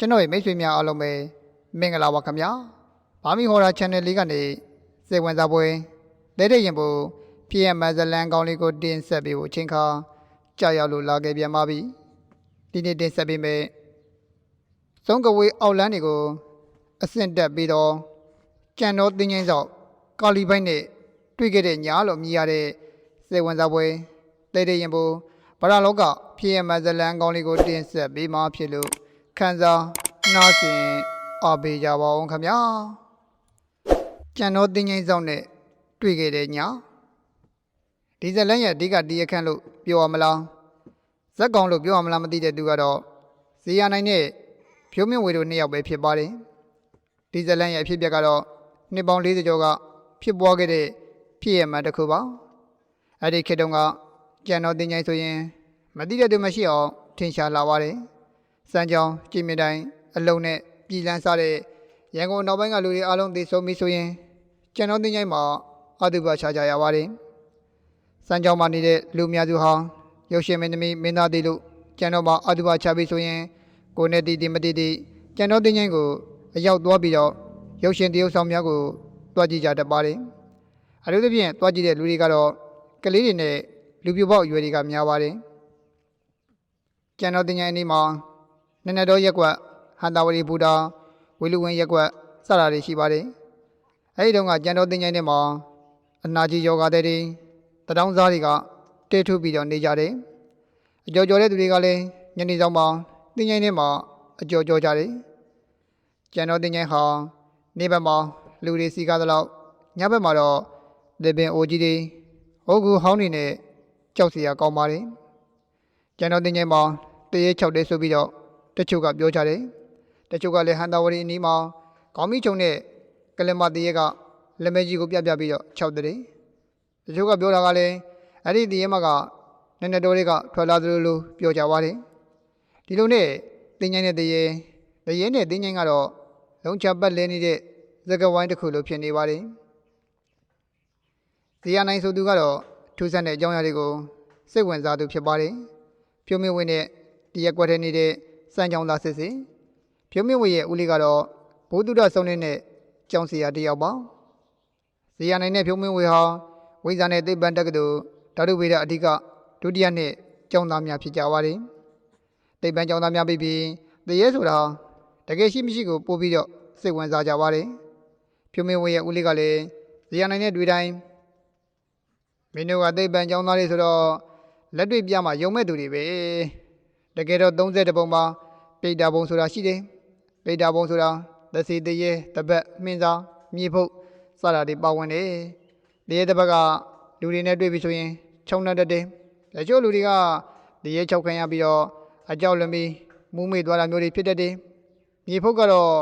ကျွန်တော်ရဲ့မိတ်ဆွေများအားလုံးပဲမင်္ဂလာပါခင်ဗျာဘာမီဟော်ရာ channel လေးကနေစေဝင်စားပွဲလဲတဲ့ရင်ပိုပြည့်မဇလန်ကောင်းလေးကိုတင်ဆက်ပေးဖို့အချိန်ခါကြာရောက်လို့လာခဲ့ပြန်ပါပြီဒီနေ့တင်ဆက်ပေးမယ်သုံးကဝေးအောက်လန်းတွေကိုအဆင့်တက်ပြီးတော့ကြံတော်တင်းချင်းဆောက်ကာလီဘိုက်နဲ့တွေ့ခဲ့တဲ့ညာလို့မြည်ရတဲ့စေဝင်စားပွဲလဲတဲ့ရင်ပိုဗရာလောကပြည့်မဇလန်ကောင်းလေးကိုတင်ဆက်ပေးမှဖြစ်လို့ ခန်းစားနှားစင်အပေးကြပါအောင်ခင်ဗျာကြံတော်တင်းငိမ့်ဆောင်နဲ့တွေ့ခဲ့တဲ့ညာဒီဇလန်ရဲ့အဓိကဒီအခန့်လို့ပြောရမလားဇက်ကောင်လို့ပြောရမလားမသိတဲ့သူကတော့ဇေယနိုင်နဲ့ဖြိုးမြင့်ဝေတို့နှစ်ယောက်ပဲဖြစ်ပါတယ်ဒီဇလန်ရဲ့အဖြစ်အပျက်ကတော့နှစ်ပေါင်း40ကျော်ကဖြစ်ပွားခဲ့တဲ့ဖြစ်ရမှန်တစ်ခုပါအဲ့ဒီခေတ်တုန်းကကြံတော်တင်းငိမ့်ဆိုရင်မသိတဲ့သူမရှိအောင်ထင်ရှားလာပါတယ် စမ်းကြောင်းကြည်မြင့်တိုင်းအလုံးနဲ့ပြည်လန်းစားတဲ့ရန်ကုန်နောက်ပိုင်းကလူတွေအားလုံးသိဆုံးပြီဆိုရင်ကျွန်တော်တင်ကြိုင်မှာအတုပချကြရပါတယ်။စမ်းကြောင်းမှာနေတဲ့လူအများစုဟာရုပ်ရှင်မင်းသမီးမင်းသားတွေလို့ကျွန်တော်မှာအတုပချပြီဆိုရင်ကိုယ်နဲ့တည်တည်မတည်တည်ကျွန်တော်တင်ကြိုင်ကိုအရောက်သွားပြီးတော့ရုပ်ရှင်တရုပ်ဆောင်များကိုတွားကြည့်ကြတတ်ပါတယ်။အထူးသဖြင့်တွားကြည့်တဲ့လူတွေကတော့ကလေးတွေနဲ့လူပြပေါက်အရွယ်တွေကများပါတယ်။ကျွန်တော်တင်ကြိုင်အနေမှာ နည်းနည်းတော့ရက်ကွက်ဟန်တာဝရီဘူတာဝီလူဝင်ရက်ကွက်စတာတွေရှိပါတယ်။အဲဒီတုန်းကကြံတော်တင်ချိုင်းထဲမှာအနာကြီးယောဂတဲ့တွေတတောင်းစားတွေကတဲထုပြီးတော့နေကြတယ်။အကျော်ကျော်တဲ့သူတွေကလည်းညနေဆောင်မှာတင်ချိုင်းထဲမှာအကျော်ကျော်ကြတယ်။ကြံတော်တင်ချိုင်းဟာနေဘက်မှာလူတွေစီကားသလောက်ညဘက်မှာတော့လေပင်အိုကြီးတွေဟုတ်ကူဟောင်းနေနဲ့ကြောက်စရာကောင်းပါတယ်။ကြံတော်တင်ချိုင်းမှာတရေ၆တဲဆိုပြီးတော့ တချို့ကပြောကြတယ်တချို့ကလည်းဟန်တာဝရီအနီးမှာခေါင်းမီချုံနဲ့ကလမတရေကလက်မဲကြီးကိုပြပြပြီးတော့ခြောက်တယ်တချို့ကပြောတာကလည်းအဲ့ဒီတရေမကနည်းနည်းတော်တွေကထွက်လာသလိုလိုပြောကြပါတယ်ဒီလိုနဲ့တင်းငိုင်းတဲ့တရေတရေနဲ့တင်းငိုင်းကတော့လုံးချပတ်လဲနေတဲ့သကဝိုင်းတစ်ခုလိုဖြစ်နေပါတယ်ဇီယာနိုင်ဆိုသူကတော့ထူးဆန်းတဲ့အကြောင်းအရာတွေကိုစိတ်ဝင်စားသူဖြစ်ပါတယ်ဖြိုးမင်းဝင်းနဲ့တရက်ကွက်ထဲနေတဲ့ စံကြောင်သားစစ်စစ်ဖြိုးမြင့်ဝေရဲ့ဦးလေးကတော့ဘုဒ္ဓရဆုံးနေတဲ့ကျောင်းဆရာတစ်ယောက်ပါဇေယနိုင်နဲ့ဖြိုးမြင့်ဝေဟာဝိဇာနဲ့သိပ္ပံတက္ကသိုလ်ဓာတုဗေဒအဓိကဒုတိယနှစ်ကျောင်းသားများဖြစ်ကြပါတယ်သိပ္ပံကျောင်းသားများပြီးပြီးတရေဆိုတာတကယ်ရှိမရှိကိုပို့ပြီးတော့စိတ်ဝင်စားကြပါတယ်ဖြိုးမြင့်ဝေရဲ့ဦးလေးကလည်းဇေယနိုင်နဲ့တွေ့တိုင်းမင်းတို့ကသိပ္ပံကျောင်းသားတွေဆိုတော့လက်တွေ့ပြမှာယုံမဲ့သူတွေပဲတ ကယ်တော့30ပုံမှာပိတ်တာပုံဆိုတာရှိတယ်ပိတ်တာပုံဆိုတာသစီတရေတပတ်မှင်းစားမြေဖုတ်စတာတွေပါဝင်တယ်တရေတပတ်ကလူတွေနဲ့တွေ့ပြီဆိုရင်ခြုံနှက်တတ်တယ်တချို့လူတွေကတရေ၆ခံရပြီးတော့အကြောက်လွန်ပြီးမူးမေ့သွားတာမျိုးတွေဖြစ်တတ်တယ်မြေဖုတ်ကတော့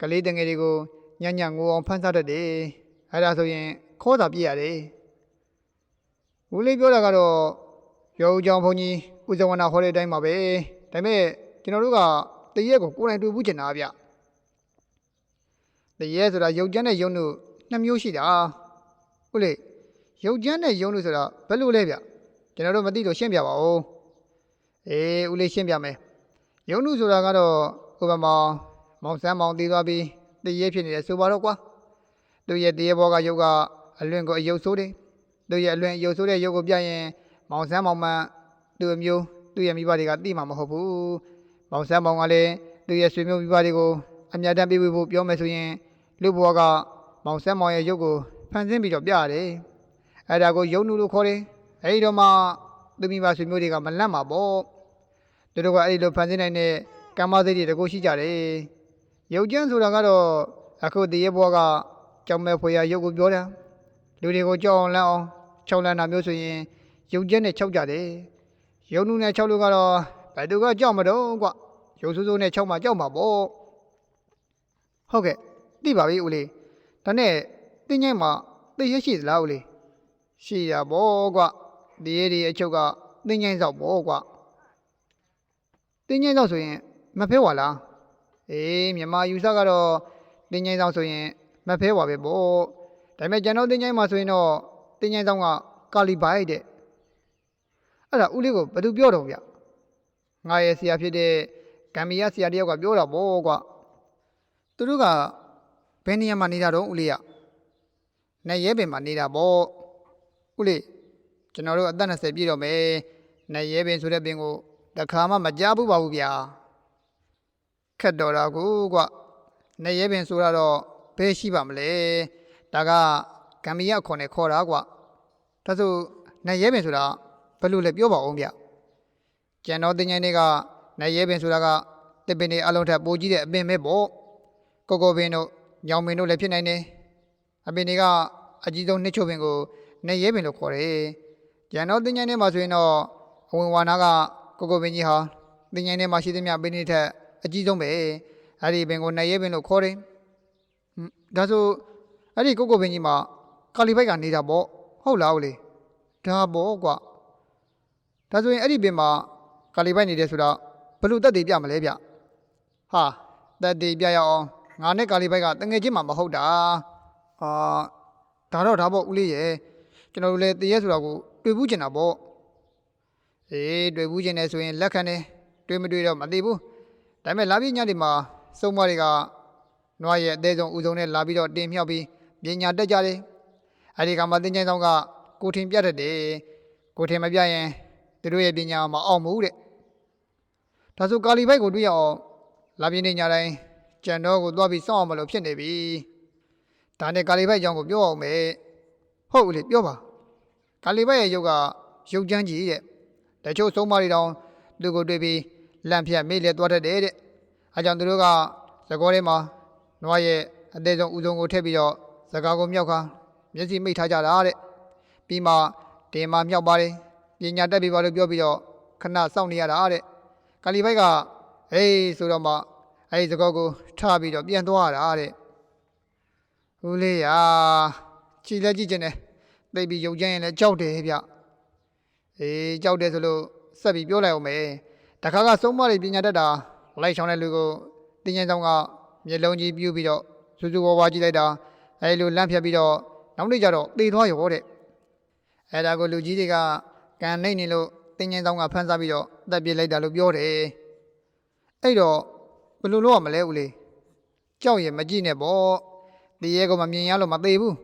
ကလေးတငယ်တွေကိုညံ့ညံ့ငိုအောင်ဖန်ဆတတ်တယ်အဲ့ဒါဆိုရင်ခေါ်တာပြည့်ရတယ်ဦးလေးပြောတာကတော့ရောဦးကြောင့်ဘုန်းကြီး ဦးဇဝနာဟောတဲ့အတိုင်းပါပဲဒါပေမဲ့ကျွန်တော်တို့ကတရက်ကိုကိုယ်တိုင်တွေ့ဘူးချင်တာဗျတရက်ဆိုတာရုပ်ကျန်းနဲ့ယုံတို့နှစ်မျိုးရှိတာဟုတ်လေရုပ်ကျန်းနဲ့ယုံတို့ဆိုတာဘယ်လိုလဲဗျကျွန်တော်တို့မသိလို့ရှင်းပြပါဦးအေးဦးလေးရှင်းပြမယ်ယုံတို့ဆိုတာကတော့ဥပမာမောင်ဆန်းမောင်တည်သွားပြီးတရက်ဖြစ်နေတယ်ဆိုပါတော့ကွာသူရဲ့တရက်ဘောကယုတ်ကအလွင့်ကိုအယုတ်ဆိုးတယ်သူရဲ့အလွင့်အယုတ်ဆိုးတဲ့ယုတ်ကိုပြရင်မောင်ဆန်းမောင်မှန် သူ့အမျိုးသူ့ရဲ့မိဘတွေကသိမှာမဟုတ်ဘူး။မောင်ဆန်းမောင်ကလည်းသူ့ရဲ့ဆွေမျိုးမိဘတွေကိုအမြတ်တမ်းပေးဖို့ပြောမယ်ဆိုရင်လူဘွားကမောင်ဆန်းမောင်ရဲ့ရုပ်ကိုဖန်ဆင်းပြီးတော့ပြရတယ်။အဲ့ဒါကိုယုံနုလို့ခေါ်တယ်။အဲဒီတော့မှသူမိဘဆွေမျိုးတွေကမလန့်မှာပေါ့။သူတို့ကအဲ့ဒီလိုဖန်ဆင်းနိုင်တဲ့ကမ္မစိတ်တွေတကူရှိကြတယ်။ယုတ်ကျန်းဆိုတာကတော့အခုတရေဘွားကကြောင်မဲ့ဖွေရရုပ်ကိုပြောတာလူတွေကိုကြောက်အောင်လန့်အောင်ခြောက်လန့်တာမျိုးဆိုရင်ရုပ်ကျက်နဲ့ခြောက်ကြတယ် ရုပ်နုနဲ့ခြောက်လို့ကတော့ဘယ်သူကကြောက်မတော့ကွရုပ်ဆိုးဆိုးနဲ့ခြောက်မှကြောက်မှာပေါ့ဟုတ်ကဲ့သိပါပြီဦးလေးဒါနဲ့တင်းငိုင်းမှာသိရရှိသလားဦးလေးရှိရပေါ့ကွဒီရည်ဒီအချုပ်ကတင်းငိုင်းဆောက်ပေါ့ကွတင်းငိုင်းဆောက်ဆိုရင်မဖဲဝါလားအေးမြန်မာယူဆကတော့တင်းငိုင်းဆောက်ဆိုရင်မဖဲဝါပဲပေါ့ဒါပေမဲ့ကျွန်တော်တင်းငိုင်းမှာဆိုရင်တော့တင်းငိုင်းဆောက်ကကာလီဘိုက်တဲ့ အဲ့ဒါဦးလေးကိုဘယ်သူပြောတော့ဗျငါရဲ့ဆရာဖြစ်တဲ့ကံမီရဆရာတယောက်ကပြောတာပေါ့ကွာသူတို့ကဘယ်နေရာမှာနေတာတော့ဦးလေးရနေရဲပင်မှာနေတာပေါ့ဦးလေးကျွန်တော်တို့အသက်20ပြည့်တော့မယ်နေရဲပင်ဆိုတဲ့ပင်ကိုတစ်ခါမှမကြားဘူးပါဘူးဗျာခက်တော်တာကိုကွာနေရဲပင်ဆိုတာတော့ဘယ်ရှိပါမလဲဒါကကံမီရခေါ်နေခေါ်တာကွာဒါဆိုနေရဲပင်ဆိုတာ ဘယ်လိုလဲပြောပါအောင်ဗျကျန်တော်တင်ငယ်တွေကနရဲပင်ဆိုတာကတစ်ပင်တွေအလုံးထက်ပိုကြီးတဲ့အပင်ပဲပေါ့ကိုကိုပင်တို့ညောင်ပင်တို့လည်းဖြစ်နိုင်တယ်အပင်တွေကအကြီးဆုံးနှစ်ချိုပင်ကိုနရဲပင်လို့ခေါ်တယ်ကျန်တော်တင်ငယ်တွေမှာဆိုရင်တော့အဝင်ဝါနာကကိုကိုပင်ကြီးဟာတင်ငယ်တွေမှာရှိသမျှပင်တွေထက်အကြီးဆုံးပဲအဲ့ဒီပင်ကိုနရဲပင်လို့ခေါ်တယ်ဒါဆိုအဲ့ဒီကိုကိုပင်ကြီးမှာကာလီဘိုက်ကနေတာပေါ့ဟုတ်လားဟုတ်လေဒါပေါ့ကွာ ဒါဆိုရင်အဲ့ဒီပင်မှာကာလီပိုက်နေတယ်ဆိုတော့ဘယ်လို့တက်တည်ပြမလဲဗျဟာတက်တည်ပြရအောင်ငါနဲ့ကာလီပိုက်ကတငယ်ချင်းမှမဟုတ်တာအာဒါတော့ဒါပေါ့ဦးလေးရဲ့ကျွန်တော်တို့လည်းတည့်ရဲဆိုတာကိုတွေ့ဘူးကျင်တာပေါ့အေးတွေ့ဘူးကျင်တယ်ဆိုရင်လက်ခံတယ်တွေ့မတွေ့တော့မသိဘူးဒါပေမဲ့လာပြီးညနေမှာစုံမတွေကနွားရဲ့အသေးဆုံးဦးဆုံးနဲ့လာပြီးတော့တင်မြောက်ပြီးပညာတက်ကြတယ်အဲ့ဒီကမှတင်းကျင်းဆောင်ကကိုထင်ပြတ်တတ်တယ်ကိုထင်မပြရင် သူတို့ရဲ့ပညာမအောင်ဘူးတဲ့ဒါဆိုကာလီဘိုက်ကိုတွေ့ရအောင်လာပြင်းနေညတိုင်းကြံတော့ကိုသွားပြီးစောင့်အောင်မလို့ဖြစ်နေပြီဒါနဲ့ကာလီဘိုက်အကြောင်းကိုပြောအောင်မယ်ဟုတ်ဦးလေပြောပါကာလီဘိုက်ရဲ့ရုပ်ကရုပ်ချမ်းကြီးတဲ့တချို့ဆုံးမတွေတောင်သူ့ကိုတွေ့ပြီးလန့်ဖြတ်မေ့လက်သွားတတ်တယ်တဲ့အဲကြောင့်သူတို့ကသကောထဲမှာနွားရဲ့အသေးဆုံးဦးဆုံးကိုထည့်ပြီးတော့စကားကိုမြောက်ခါမျက်စိမိတ်ထားကြတာတဲ့ပြီးမှတင်မှမြောက်ပါတယ် ပညာတက်ပြီးပါလို့ပြောပြီးတော့ခဏစောင့်နေရတာတဲ့ကာလီဘိုက်ကဟေးဆိုတော့မှအဲဒီစကားကိုထားပြီးတော့ပြန်သွားရတာတဲ့ဦးလေးရာကြည်လက်ကြည့်ကျင်တယ်သိပ်ပြီးယုံကြည်ရင်လည်းကြောက်တယ်ဗျအေးကြောက်တယ်ဆိုလို့ဆက်ပြီးပြောလိုက်အောင်မယ်တခါကစုံမတွေပညာတတ်တာလိုက်ချောင်းတဲ့လူကိုတင်းကျင်းဆောင်ကမျက်လုံးကြီးပြူးပြီးတော့စူးစူးဝါးဝါးကြည့်လိုက်တာအဲလိုလန့်ဖြတ်ပြီးတော့နောက်နေ့ကျတော့သေသွားရောတဲ့အဲဒါကိုလူကြီးတွေက ကန်နေနေလို့တင်းကျင်းဆောင်ကဖမ်းစားပြီးတော့တက်ပြစ်လိုက်တာလို့ပြောတယ်အဲ့တော့ဘယ်လိုလုပ်ရမလဲဦးလေးကြောက်ရင်မကြည့်နဲ့ပေါ့တရေကမမြင်ရလို့မသေးဘူး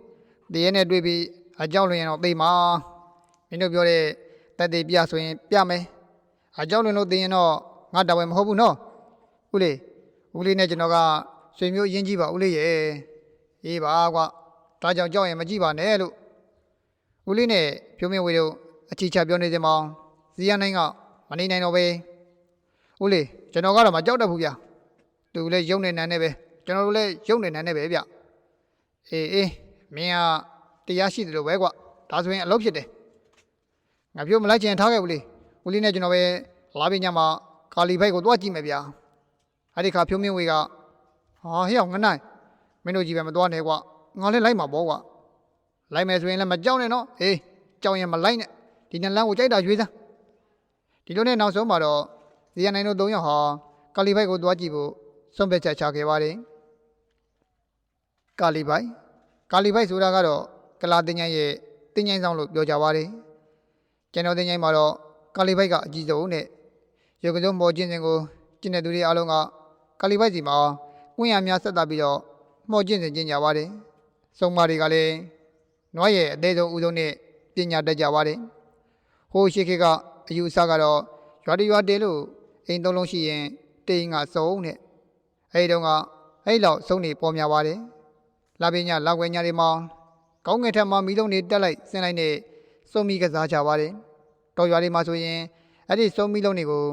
တရေနဲ့တွေ့ပြီးအကြောက်လွင်ရင်တော့သိမှာမင်းတို့ပြောတဲ့တက်သေးပြဆိုရင်ပြမယ်အကြောက်လွင်လို့သိရင်တော့ငါတော်ဝင်မဟုတ်ဘူးနော်ဦးလေးဦးလေးနဲ့ကျွန်တော်ကဆွေမျိုးအရင်ကြီးပါဦးလေးရဲ့အေးပါကွာဒါကြောင့်ကြောက်ရင်မကြည့်ပါနဲ့လို့ဦးလေးနဲ့ဖြိုးမင်းဝေတို့ အချီချပြောနေစင်မောင်ဇီယနိုင်ကမနေနိုင်တော့ပဲဦးလေးကျွန်တော်ကတော့မကြောက်တတ်ဘူးဗျာသူလည်းယုံနေနန်းနေပဲကျွန်တော်တို့လည်းယုံနေနန်းနေပဲဗျအေးအေးမင်းကတရားရှိတယ်လို့ပဲကွာဒါဆိုရင်အလုပ်ဖြစ်တယ်ငါပြောမလိုက်ချင်ထားခဲ့ဦးလေးဦးလေးနဲ့ကျွန်တော်ပဲလာပြီးညမှာကာလီဘိုက်ကိုတွားကြည့်မယ်ဗျာအဲ့ဒီခါဖြိုးမင်းဝေကဟာဟဲ့အောင်ငနိုင်မင်းတို့ကြီးပဲမတွားနဲ့ကွာငါလည်းလိုက်မှာပေါ့ကွာလိုက်မယ်ဆိုရင်လည်းမကြောက်နဲ့နော်ဟေးကြောက်ရင်မလိုက်နဲ့ ဒီနလန်းကိုကြိုက်တာရွေးစမ်းဒီလိုနဲ့နောက်ဆုံးမှာတော့ဇီယနိုင်တို့၃ယောက်ဟာကာလီဘိုက်ကိုတွားကြည့်ဖို့ဆုံးဖြတ်ချက်ချခဲ့ပါတယ်ကာလီဘိုက်ကာလီဘိုက်ဆိုတာကတော့ကလာတင်ញိုင်းရဲ့တင်ញိုင်းဆောင်လို့ပြောကြပါတယ်ကျွန်တော်တင်ញိုင်းမှာတော့ကာလီဘိုက်ကအကြီးဆုံးနဲ့ရုပ်ကစုံပေါ်ကျင်းစဉ်ကိုကျင့်တဲ့သူတွေအားလုံးကကာလီဘိုက်စီမှာဝင်းရများဆက်တာပြီးတော့မှော်ကျင့်စဉ်ကျင့်ကြပါတယ်ဆုံးမတွေကလည်းနွားရဲ့အသေးဆုံးဦးဆုံးနဲ့ပညာတတ်ကြပါတယ် ဟိုရှိခေတ်ကအယူအဆကတော့ရွာတရွာတဲလို့အိမ်သုံးလုံးရှိရင်တိမ်ကစုံတဲ့အဲဒီတော့ကအဲ့လောက်စုံနေပေါ်များပါတယ်လာပညာလောက်ွယ်ညာတွေမှာကောင်းငယ်ထက်မှမီးလုံးတွေတက်လိုက်ဆင်းလိုက်နဲ့စုံမီကစားကြပါတယ်တော်ရွာတွေမှာဆိုရင်အဲ့ဒီစုံမီလုံးတွေကို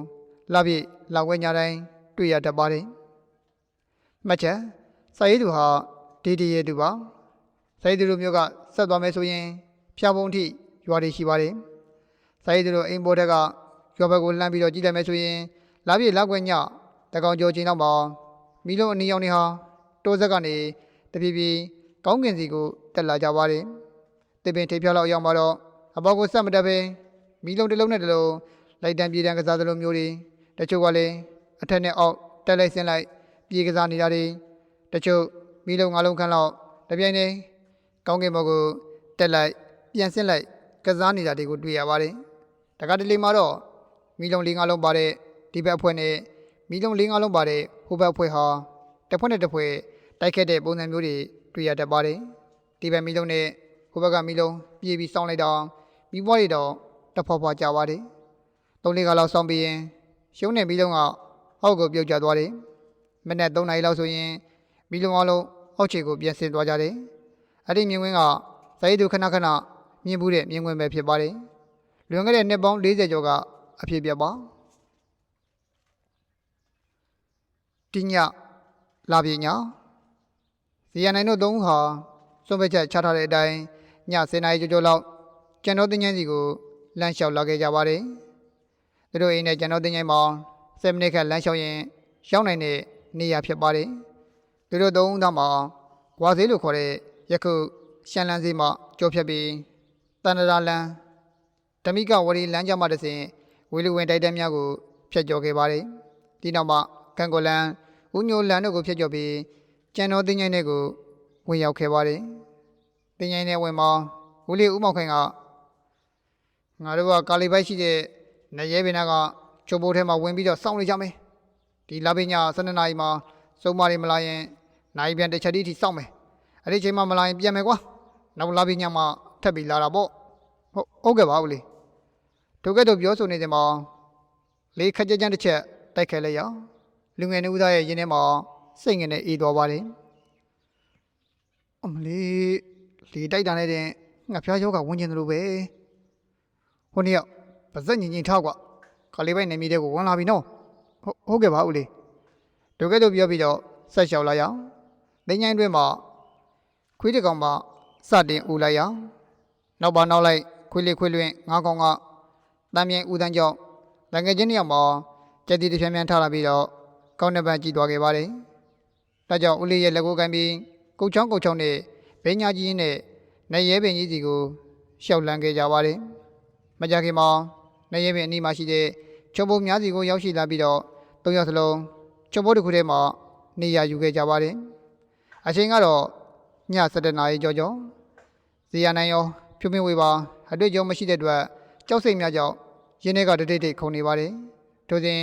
လာပြည့်လောက်ွယ်ညာတိုင်းတွေ့ရတတ်ပါတယ်မှတ်ချက်စာရေးသူဟာဒီဒီရဲ့သူပါစာရေးသူတို့မျိုးကဆက်သွားမယ်ဆိုရင်ဖျားပုံထိရွာတွေရှိပါတယ် စာရေးသူတို့အိမ်ပေါ်ထက်ကရွာဘက်ကိုလှမ်းပြီးတော့ကြည့်လိုက်မယ်ဆိုရင်လာပြည့်လောက်ွယ်ညတကောင်ကျော်ချင်းတော့မှာမီလုံးအနီရောင်တွေဟာတိုးဆက်ကနေတပြေးပြေးကောင်းကင်စီကိုတက်လာကြပါတယ်တပင်ထိပ်ဖြောက်လောက်ရောက်မှာတော့အပေါက်ကိုဆက်မတက်ပဲမီလုံးတစ်လုံးနဲ့တစ်လုံးလိုက်တန်းပြေးတန်းကစားသလိုမျိုးတွေတချို့ကလည်းအထက်နဲ့အောက်တက်လိုက်ဆင်းလိုက်ပြေးကစားနေတာတွေတချို့မီလုံးငါးလုံးခန့်လောက်တပြိုင်တည်းကောင်းကင်ဘက်ကိုတက်လိုက်ပြန်ဆင်းလိုက်ကစားနေတာတွေကိုတွေ့ရပါတယ် တခါတလေမှာတော့မီလုံးလေးငါးလုံးပါတဲ့ဒီဘက်အဖွဲ့နဲ့မီလုံးလေးငါးလုံးပါတဲ့ဟိုဘက်အဖွဲ့ဟာတစ်ဖွဲ့နဲ့တစ်ဖွဲ့တိုက်ခတ်တဲ့ပုံစံမျိုးတွေတွေ့ရတတ်ပါတယ်ဒီဘက်မီလုံးနဲ့ဟိုဘက်ကမီလုံးပြေးပြီးစောင်းလိုက်တော့မိဘတွေတော့တဖွာဖွာကြပါတယ်သုံးလေးကလောက်စောင်းပြီးရင်ရှုံးနေမီလုံးကဟောက်ကိုပြုတ်ကျသွားတယ်မနေ့3နာရီလောက်ဆိုရင်မီလုံးအလုံးဟောက်ချေကိုပြန်ဆင်းသွားကြတယ်အဲ့ဒီမြင်ကွင်းကဇာတိတို့ခဏခဏမြင်မှုတဲ့မြင်ကွင်းပဲဖြစ်ပါတယ် လွန်ခဲ့တဲ့နှစ်ပေါင်း40ကျော်ကအဖြစ်ပြပါတိညလာပြီညာဇီယနိုင်တို့သုံးဦးဟာစွန့်ပစ်ချက်ချထားတဲ့အတိုင်းည10နာရီကျော်ကျော်လောက်ကျန်တော်တင်ញန်းစီကိုလမ်းလျှောက်လာခဲ့ကြပါတယ်သူတို့အိမ်နဲ့ကျန်တော်တင်ញန်းမှာ7မိနစ်ခန့်လမ်းလျှောက်ရင်ရောက်နိုင်တဲ့နေရာဖြစ်ပါတယ်သူတို့သုံးဦးသားမှာဝါသေးလို့ခေါ်တဲ့ယခုရှန်လန်းစီမှာကြောဖြတ်ပြီးတန်တရာလန်း ဓမိကဝရီလမ်းကြောင်းမှတစ်စဉ်ဝီလူဝင်တိုက်တန်းများကိုဖျက်ကျော်ခဲ့ပါတယ်ဒီနောက်မှာကန်ကိုလန်ဦးညိုလန်တို့ကိုဖျက်ကျော်ပြီးကျန်တော်တင်ញိုင်းတွေကိုဝင်ရောက်ခဲ့ပါတယ်။တင်ញိုင်းနဲ့ဝင်မောင်းဦးလေးဦးမောက်ခိုင်ကငါတို့ကကာလီပိုက်ရှိတဲ့နရဲပင်နာကချိုးပိုးထဲမှာဝင်ပြီးတော့စောင့်နေကြမယ်။ဒီလာပညာ12နာရီမှာစုံမတွေမလာရင်နိုင်ပြန်တစ်ချက်တည်းထိစောင့်မယ်။အဲ့ဒီချိန်မှာမလာရင်ပြန်မယ်ကွာ။နောက်လာပညာမှာထပ်ပြီးလာတာပေါ့။ဟုတ်ဟုတ်ကဲ့ပါဦးလေး။ တို့ကဲ့သို့ပြောဆိုနေတယ်မှာလေးခက်ကြမ်းကြမ်းတစ်ချက်တိုက်ခဲလိုက်ရအောင်လူငယ်နှဦးသားရဲ့ရင်းထဲမှာစိတ်ငင်နဲ့အေးသွားပါတယ်။အမလေးလေတိုက်တာနဲ့တင်ငါဖျားယောဂဝင်ကျင်တယ်လို့ပဲ။ဟိုနေ့ကပါဇက်ညင်ညင်ထားကွာ။ခလေးပိုက်နေမိတဲ့ကိုဝင်လာပြီနော်။ဟုတ်ဟုတ်ကဲ့ပါဦးလေး။တို့ကဲ့သို့ပြောပြီးတော့ဆက်လျှောက်လာရအောင်။တင်းញိုင်းတွင်မှာခွေးတစ်ကောင်မှစတင်ဦးလိုက်ရအောင်။နောက်ပါနောက်လိုက်ခွေးလေးခွေးလွင်ငါးကောင်က တမ်းမြိုင်ဦးတန်းကြောင့်လငယ်ချင်းတစ်ယောက်မှာကြက်တီတစ်ဖြန်းဖြန်းထားလာပြီးတော့ကောင်းတဲ့ဘက်ကြည့်သွားခဲ့ပါတယ်။ဒါကြောင့်ဦးလေးရဲ့လက်ကိုကမ်းပြီးကုတ်ချောင်းကုတ်ချောင်းနဲ့ဘင်းညာကြီးနဲ့နေရဲပင်ကြီးစီကိုရှောက်လန်းခဲ့ကြပါတယ်။မကြခင်မှာနေရဲပင်အနီးမှာရှိတဲ့ချုံပုံများစီကိုရောက်ရှိလာပြီးတော့သုံးယောက်စလုံးချုံပုံတစ်ခုထဲမှာနေရာယူခဲ့ကြပါတယ်။အချိန်ကတော့ည7:00နာရီကျော်ကျော်ဇီယာနိုင်ရောဖြူမင်းဝေပါအတွေ့အကြုံမရှိတဲ့အတွက်ကြောက်စိတ်များကြောင့် ရင်းထဲကတတိတ်တိတ်ခုန်နေပါတယ်။ထို့စဉ်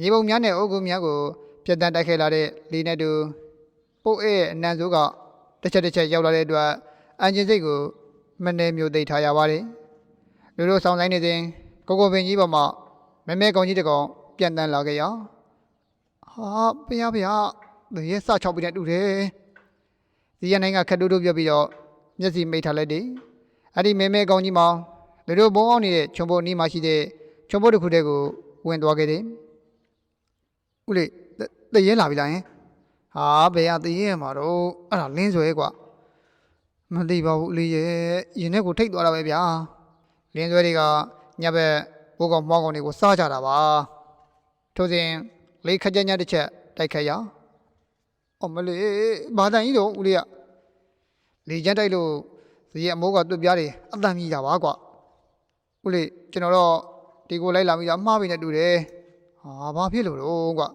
မြေပုံများနဲ့အုပ်ကုန်းများကိုပြတ်တန်းတိုက်ခဲလာတဲ့လေနဲ့တူပုတ်အဲရဲ့အနံဆိုးကတစ်ချက်တစ်ချက်ရောက်လာတဲ့အတွက်အန်ဂျင်စိတ်ကိုမနေမျိုးသိပ်ထားရပါတယ်။လူတို့ဆောင်ဆိုင်နေစဉ်ကိုကိုပင်ကြီးပေါ်မှာမဲမဲကောင်ကြီးတစ်ကောင်ပြန့်တန်းလာခဲ့ရ။ဟာဖျားဖျားသူရဲ့စချောက်ပြီးတဲ့တူတယ်။ဒီရနိုင်ကခက်တူတူပြောပြီးတော့မျက်စိမိတ်ထားလိုက်တယ်။အဲ့ဒီမဲမဲကောင်ကြီးမောင် လူတို့ဘုံအောင်နေတဲ့ချုံဖို့အနီးမှာရှိတဲ့ချုံဖို့တစ်ခုတည်းကိုဝင်သွားခဲ့တယ်။ ဦးလေးတည်ရဲလာပြီလားယင်ဟာဘယ်ရတည်ရဲမှာတော့အဲ့ဒါလင်းဆွဲกว่าမသိပါဘူးဦးလေးရဲ့ရင်ထဲကိုထိတ်သွားတာပဲဗျာလင်းဆွဲတွေကညဘက်ဘိုးကောင်မောင်းကောင်တွေကိုစားကြတာပါထို့စဉ်လေးခက်ကြညတစ်ချက်တိုက်ခတ်ရအမလေးဘာတန်ကြီးတော့ဦးလေးကလေချမ်းတိုက်လို့ဇီးရဲ့အမိုးကတွတ်ပြားတွေအတန်ကြီးတာပါကွာ ဦးလေးကျွန်တော်တော့ဒီကိုလိုက်လာမိတာမှားပြီနဲ့တူတယ်ဟာဘာဖြစ်လို့တော့ကွာ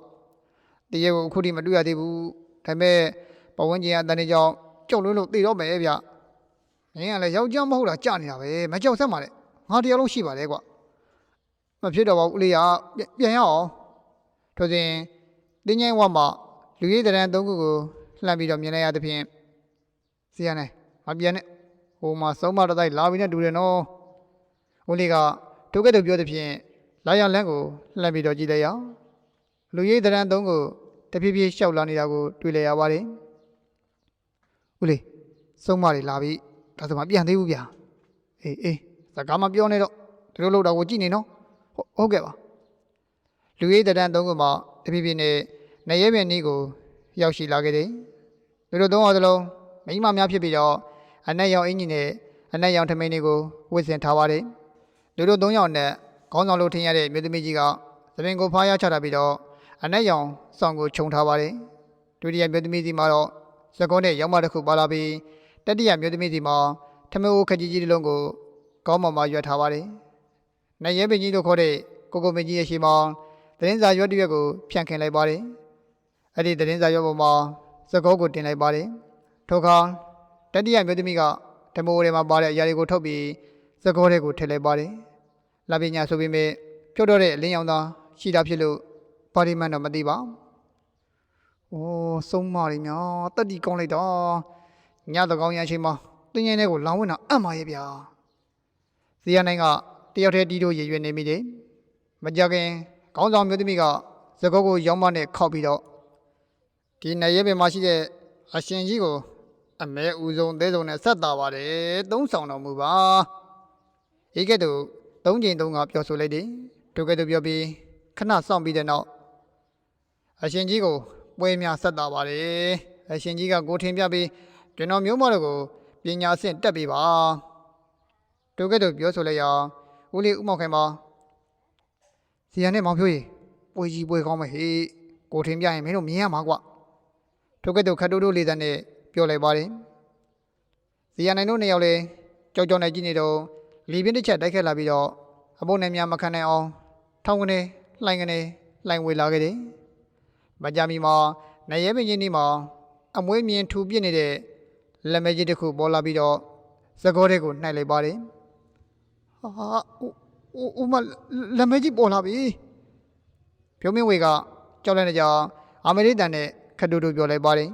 တရေကိုအခုထိမတွေ့ရသေးဘူးဒါပေမဲ့ပဝန်းကျင်အတန်းနေကြောင်ကြောက်လို့လို့သိတော့မယ်ဗျမင်းကလည်းယောက်ျားမဟုတ်တာကြာနေတာပဲမကြောက်ဆက်ပါနဲ့ငါတရားလုံးရှိပါတယ်ကွမဖြစ်တော့ပါဘူးဦးလေးရပြန်ပြန်ရအောင်ထို့စဉ်တင်းငိုင်းဝမှာလူရည်တရံသုံးခုကိုလှမ်းပြီးတော့မြင်လိုက်ရသဖြင့်စီရနေမပြန်နဲ့ဟိုမှာစုံမတတိုက်လာပြီးနဲ့တူတယ်နော် ဦးလေးကတုတ်ကဲ့တို့ပြောသဖြင့်လာရလန်းကိုလှမ်းပြီးတော့ကြည့်လိုက်ရအောင်လူရိတ်တရံသုံးကိုတဖြည်းဖြည်းရှောက်လာနေတာကိုတွေ့လည်ရပါတယ်။ဦးလေးစုံမတွေလာပြီဒါဆိုမှပြန်သေးဘူးဗျာ။အေးအေးစကားမပြောနဲ့တော့ဒီလိုလောက်တော့ကိုကြည့်နေနော်။ဟုတ်ဟုတ်ကဲ့ပါ။လူရိတ်တရံသုံးကမှတဖြည်းဖြည်းနဲ့နေရဲပင်နီးကိုရောက်ရှိလာခဲ့တယ်။လူတို့သုံးအောင်စလုံးမိန်းမများဖြစ်ပြီးတော့အနက်ရောင်အင်ဂျင်နဲ့အနက်ရောင်ထမိန်တွေကိုဝစ်ဆင်ထားပါတယ်။ လူတို့သုံးယောက်နဲ့ခေါင်းဆောင်လို့ထင်ရတဲ့မြို့သမီးကြီးကသပင်ကိုဖားရချတာပြီးတော့အနက်ရောင်စောင့်ကိုခြုံထားပါတယ်ဒုတိယမြို့သမီးစီမှာတော့စကုံးနဲ့ရောင်းမတစ်ခုပါလာပြီးတတိယမြို့သမီးစီမှာထမအိုးခကြီးကြီးတစ်လုံးကိုကောင်းမောင်မှာရွက်ထားပါတယ်နိုင်ရဲပင်ကြီးတို့ခေါ်တဲ့ကိုကိုပင်ကြီးရဲ့ရှေ့မှာသတင်းစာရွက်တစ်ရွက်ကိုဖြန့်ခင်လိုက်ပါတယ်အဲ့ဒီသတင်းစာရွက်ပေါ်မှာစကုံးကိုတင်လိုက်ပါတယ်ထိုအခါတတိယမြို့သမီးကထမအိုးထဲမှာပါတဲ့အရာတွေကိုထုတ်ပြီး စကုံးထဲကိုထည့်လိုက်ပါတယ်လာပညာဆိုပေမဲ့ဖြုတ်တော့တဲ့အလင်းရောင်သားရှိတာဖြစ်လို့ပါရီမန်တော့မသိပါ။အိုးစုံမရီများတက်တီကောင်းလိုက်တော့ညတကောင်ရအချိန်မှာတင်းငယ်တွေကိုလောင်းဝင်တာအံ့ပါရဲ့ဗျာ။ဇီယနိုင်ကတယောက်တည်းတီးတို့ရည်ရွယ်နေမိတယ်။မကြခင်ခေါင်းဆောင်မျိုးသမီးကသကောကိုရောင်းမနဲ့ခောက်ပြီးတော့ဒီနေရဲပင်မှာရှိတဲ့အရှင်ကြီးကိုအမဲဦးဆုံးသေးဆုံးနဲ့ဆက်တာပါတယ်သုံးဆောင်တော်မူပါ ဧကဲ့သို့သုံးချိန်သုံးကပြောဆိုလိုက်တယ်တို့ကဲ့သို့ပြောပြီးခဏစောင့်ပြီးတဲ့နောက်အရှင်ကြီးကိုပွဲများဆက်တာပါတယ်အရှင်ကြီးကကိုထင်ပြပြီးကျွန်တော်မျိုးမတော်ကိုပညာဆင့်တက်ပေးပါတို့ကဲ့သို့ပြောဆိုလိုက်ရာဦးလေးဦးမောက်ခိုင်ပါဇီယန်နဲ့မောင်ဖြိုးရေပွဲကြီးပွဲကောင်းမယ်ဟေ့ကိုထင်ပြရင်မင်းတို့မြင်ရမှာကွတို့ကဲ့သို့ခတ်တိုးတိုးလေးတဲ့နဲ့ပြောလိုက်ပါတယ်။ဇီယနိုင်တို့နှစ်ယောက်လည်းကြောက်ကြောက်နဲ့ကြည့်နေတော့ လီပြင်းတစ်ချက်တိုက်ခတ်လာပြီးတော့အဖို့နဲ့များမခံနိုင်အောင်ထောင်းကနေလှိုင်းကနေလှိုင်းဝေလာခဲ့တယ်။မကြမီမှာနေရဲပင်ကြီးနီးမှာအမွေးမြင်ထူပြစ်နေတဲ့လက်မဲကြီးတစ်ခုပေါ်လာပြီးတော့သကောတဲ့ကိုနှိုက်လိုက်ပါတယ်။ဟာဦးဦးမလက်မဲကြီးပေါ်လာပြီ။ဖြိုးမင်းဝေကကြောက်လိုက်တဲ့ကြောင်အမေရိကန်နဲ့ခတ်တူတူပြောလိုက်ပါတယ်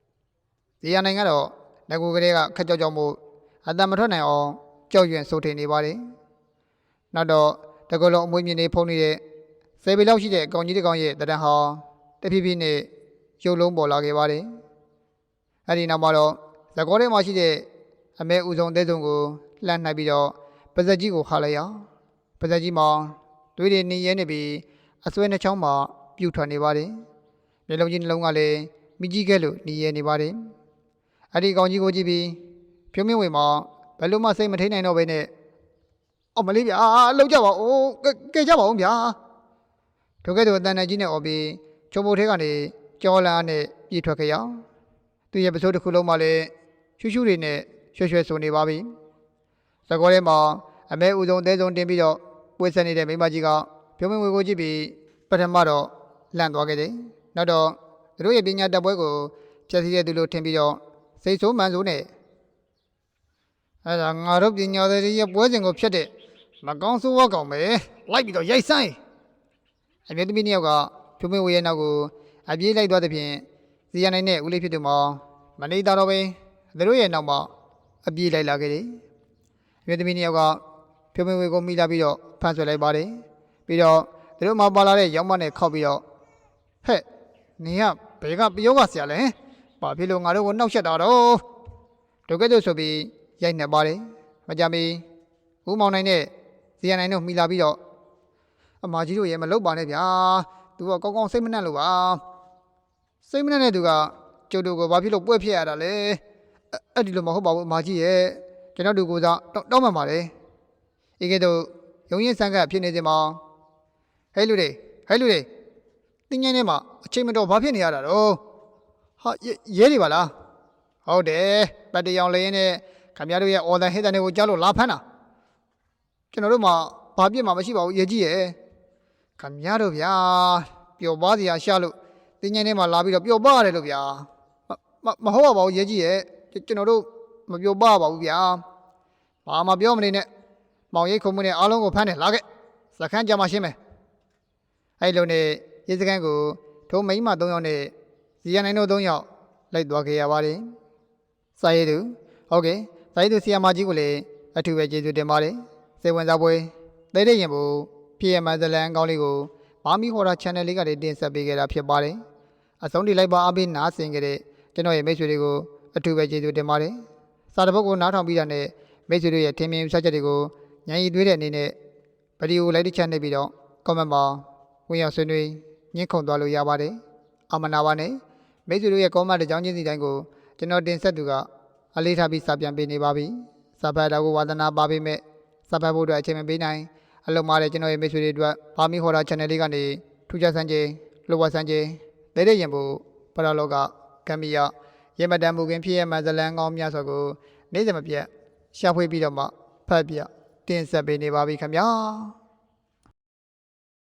။ဒီရနိုင်ကတော့ငကူကလေးကခက်ကြောက်ကြောက်မှုအတံမထွက်နိုင်အောင် ကြောက်ရွံ့စိုးထိန်နေပါတယ်။နောက်တော့တကယ်လို့အမွေးမြင့်နေဖုံးနေတဲ့ဆယ်ပေလောက်ရှိတဲ့ကောင်ကြီးတစ်ကောင်ရဲ့တရံဟောင်းတဖြည်းဖြည်းနဲ့ရုပ်လုံးပေါ်လာခဲ့ပါတယ်။အဲဒီနောက်မှာတော့ဇကောထဲမှာရှိတဲ့အမဲဦးဆုံးအသေးဆုံးကိုလှမ်းနှိုက်ပြီးတော့ပါဇက်ကြီးကိုခါလိုက်ရအောင်ပါဇက်ကြီးမှာသွေးတွေနေရဲနေပြီးအစွဲနှချောင်းမှာပြုတ်ထွက်နေပါတယ်။မျက်လုံးကြီးနှလုံးကလည်းမိကြီးကဲ့လို့နေရဲနေပါတယ်။အဲ့ဒီကောင်ကြီးကိုကြည့်ပြီးဖြိုးမင်းဝင်မှာ ဘယ်လိုမှစိတ်မထိန်နိုင်တော့ဘဲနဲ့အော်မလေးဗျာအလုပ်ကြပါဦးကဲကဲကြပါဦးဗျာထိုကဲ့သို့အတန်တန်ကြီးနဲ့អော်ပြီးချုံပုတ်ထဲကနေကြောလာနဲ့ပြေးထွက်ခဲ့ရအောင်သူရဲ့ပစိုးတစ်ခုလုံးမှလည်းရှူးရှူးတွေနဲ့ရွှဲရွှဲဆိုနေပါပြီစကောထဲမှာအမဲဦးဆုံးအသေးဆုံးတင်ပြီးတော့ပွေဆက်နေတဲ့မိမကြီးကဖြိုးမင်းဝေကိုကြည့်ပြီးပထမတော့လန့်သွားခဲ့တယ်နောက်တော့သူတို့ရဲ့ပညာတတ်ပွဲကိုဖြည့်ဆည်းတဲ့သူလို့ထင်ပြီးတော့စိတ်ဆိုးမှန်ဆိုးနဲ့ အဲ့ဒါငါတို့ပညာသည်တွေရဲ့ပွဲစဉ်ကိုဖျက်တဲ့မကောင်းဆိုးဝါကောင်ပဲလိုက်ပြီးတော့ရိုက်ဆိုင်အမြဲတမ်းနှစ်ယောက်ကဖြိုးမင်းဝေရဲ့နောက်ကိုအပြေးလိုက်သွားတဲ့ဖြင့်ဇီယနိုင်နဲ့ဦးလေးဖြစ်သူမှာမနေတာတော့ပဲသူတို့ရဲ့နောက်မှာအပြေးလိုက်လာခဲ့တယ်အမြဲတမ်းနှစ်ယောက်ကဖြိုးမင်းဝေကိုမိလာပြီးတော့ဖမ်းဆွဲလိုက်ပါတယ်ပြီးတော့သူတို့မှာပါလာတဲ့ရောင်းမနဲ့ခောက်ပြီးတော့ဟဲ့နင်ကဘယ်ကပယောကဆရာလဲဟင်ဘာဖြစ်လို့ငါတို့ကိုနှောက်ယှက်တာတော့ဒုက္ကတို့ဆိုပြီး ရိုက်နေပါတယ်မကြမီဦးမောင်နိုင်နဲ့ဇီယနိုင်တို့မိလာပြီးတော့အမကြီးတို့ရဲ့မလုပ်ပါနဲ့ဗျာသူကကောင်းကောင်းစိတ်မနှံ့လို့ပါစိတ်မနှံ့တဲ့သူကကျုပ်တို့ကိုဘာဖြစ်လို့ပွဲဖြစ်ရတာလဲအဲ့အဲ့ဒီလိုမဟုတ်ပါဘူးအမကြီးရဲ့ကျွန်တော်တို့ကိုစားတောင်းတောင်းပန်ပါတယ်ဧကဲတို့ရုံရင်ဆန်းကပ်ဖြစ်နေစဉ်မှာဟဲလူတွေဟဲလူတွေတင်းငိုင်းထဲမှာအချိန်မတော်ဘာဖြစ်နေရတာတော့ဟာရဲရဲတွေပါလားဟုတ်တယ်ပတ်တရောင်လေးနဲ့ ခင်ဗျားတို့ရဲ့အော်ဒန်ဟစ်တန်တွေကိုကြားလို့လာဖမ်းတာကျွန်တော်တို့မှဘာပြစ်မှမရှိပါဘူးရဲကြီးရဲ့ခင်ဗျားတို့ဗျာပျော်ပါးစရာရှာလို့တင်းငင်းထဲမှာလာပြီးတော့ပျော်ပါရတယ်လို့ဗျာမမမဟုတ်ပါဘူးရဲကြီးရဲ့ကျွန်တော်တို့မပျော်ပါပါဘူးဗျာဘာမှပြောမနေနဲ့မောင်ရိတ်ခုံမနဲ့အားလုံးကိုဖမ်းတယ်လာခဲ့စခန်းကြမှာရှင်းမယ်အဲ့လိုနဲ့ရဲစခန်းကိုထုံးမိန်းမ၃ယောက်နဲ့ဇီယနိုင်တို့၃ယောက်လိုက်သွားခဲ့ရပါတယ်။စာရေးသူဟုတ်ကဲ့ စာရေးသူဆီယာမကြီးကိုလည်းအထူးပဲကျေးဇူးတင်ပါတယ်။စေဝင်စားပွဲတိတ်တဲ့ရင်ဘူးဖြစ်ရမဇလန်ကောင်းလေးကိုမာမီဟော်ရာ channel လေးကနေတင်ဆက်ပေးခဲ့တာဖြစ်ပါတယ်။အဆုံးထိလိုက်ပါအားပေးနားဆင်ကြတဲ့ကျွန်တော်ရဲ့မိတ်ဆွေတွေကိုအထူးပဲကျေးဇူးတင်ပါတယ်။စာတစ်ပုဒ်ကိုနားထောင်ပြီးတာနဲ့မိတ်ဆွေတို့ရဲ့ထင်မြင်ယူဆချက်တွေကိုညံရီသွေးတဲ့အနေနဲ့ဗီဒီယိုလိုက်တစ်ချက်နှိပ်ပြီးတော့ comment မှာဝင်ရောက်ဆွေးနွေးညှင့်ခုန်သွားလို့ရပါတယ်။အမနာပါနဲ့မိတ်ဆွေတို့ရဲ့ comment တစ်ကြောင်းချင်းစီတိုင်းကိုကျွန်တော်တင်ဆက်သူက အလေးထားပြီးစာပြန်ပေးနေပါပြီ။စာဖတ်တော်ကိုဝါသနာပါပေးမဲ့စာဖတ်ဖို့အတွက်အချိန်မပေးနိုင်အလုံးမားတဲ့ကျွန်တော်ရဲ့မိတ်ဆွေတွေအတွက်ဘာမီဟော်တာ channel လေးကနေထူးခြားစမ်းကြလိုဝါစမ်းကြဒဲတဲ့ရင်ဖို့ပရလောကကံမီယရေမတန်မူခင်ဖြစ်ရမှဇလန်းကောင်းများစွာကိုနေ့စဉ်မပြတ်ရှာဖွေပြီးတော့မှဖတ်ပြတင်ဆက်ပေးနေပါပြီခင်ဗျာ။